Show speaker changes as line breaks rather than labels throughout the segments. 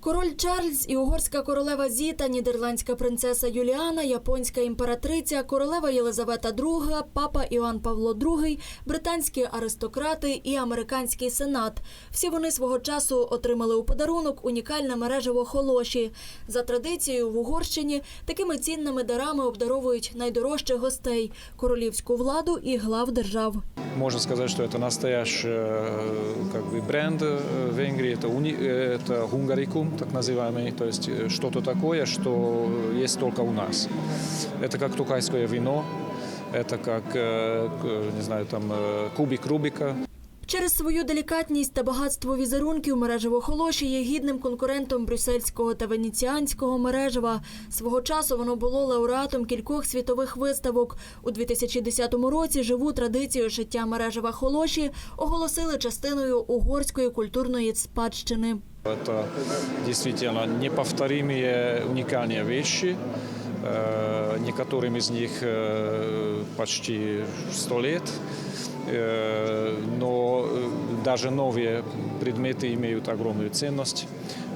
Король Чарльз і угорська королева Зіта, нідерландська принцеса Юліана, японська імператриця, королева Єлизавета II, папа Іоанн Павло II, британські аристократи і американський сенат. Всі вони свого часу отримали у подарунок унікальне мережево холоші. За традицією в Угорщині такими цінними дарами обдаровують найдорожчих гостей королівську владу і глав держав
Можно сказать, что это настоящий э, как бы бренд э, Венгрии, это, уни- э, это хунгарикум, так называемый, то есть э, что-то такое, что есть только у нас. Это как тукайское вино, это как, э, к- не знаю, там э, кубик Рубика.
Через свою делікатність та багатство візерунків мережево холоші є гідним конкурентом брюссельського та венеціанського мережева. Свого часу воно було лауреатом кількох світових виставок. У 2010 році живу традицію шиття мережева холоші оголосили частиною угорської культурної спадщини.
Это действительно неповторимые, уникальные вещи. Э, Некоторым из них э, почти сто лет. Э, Но даже новые предметы имеют огромную ценность,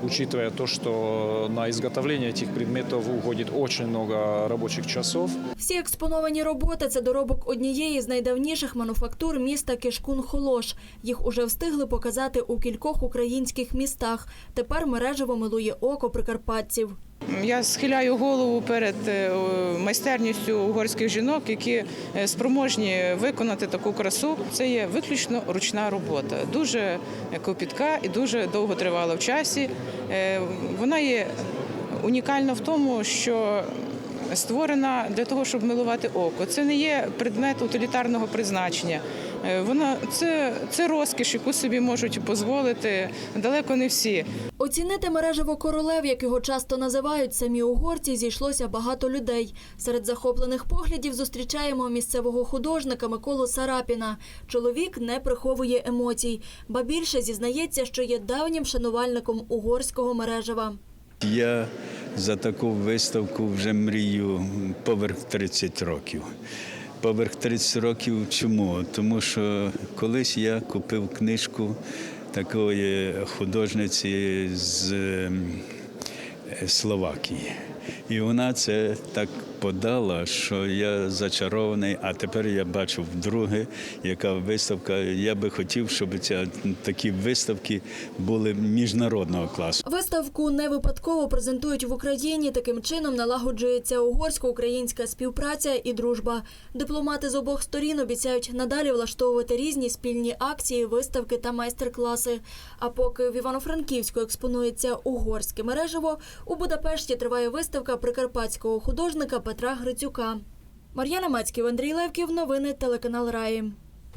учитывая то, что на изготовление этих предметов уходит очень много рабочих часов.
Всі експоновані роботи це доробок однієї з найдавніших мануфактур міста Кишкун-Холош. Їх уже встигли показати у кількох українських містах. Тепер мережево милує око прикарпатців.
Я схиляю голову перед е, майстерністю угорських жінок, які е, спроможні виконати таку красу. Це є виключно ручна робота, дуже копітка і дуже довго тривала в часі. Е, Вона є унікальна в тому, що створена для того, щоб милувати око. Це не є предмет утилітарного призначення. Е, Вона це, це розкіш, яку собі можуть дозволити далеко не всі.
Оцінити мережево королев, як його часто називають самі угорці, зійшлося багато людей. Серед захоплених поглядів зустрічаємо місцевого художника Миколу Сарапіна. Чоловік не приховує емоцій, ба більше зізнається, що є давнім шанувальником угорського мережева.
Я за таку виставку вже мрію поверх 30 років. Поверх 30 років чому? Тому що колись я купив книжку такої художниці з ем, Словакії. І вона це так подала, що я зачарований, а тепер я бачу вдруге, яка виставка. Я би хотів, щоб ця, такі виставки були міжнародного класу.
Виставку не випадково презентують в Україні. Таким чином налагоджується угорсько-українська співпраця і дружба. Дипломати з обох сторін обіцяють надалі влаштовувати різні спільні акції, виставки та майстер-класи. А поки в Івано-Франківську експонується угорське мережево, у Будапешті триває виставка прикарпатського художника Петра Грицюка. Мар'яна Мацьків, Андрій Левків. Новини телеканал Раї.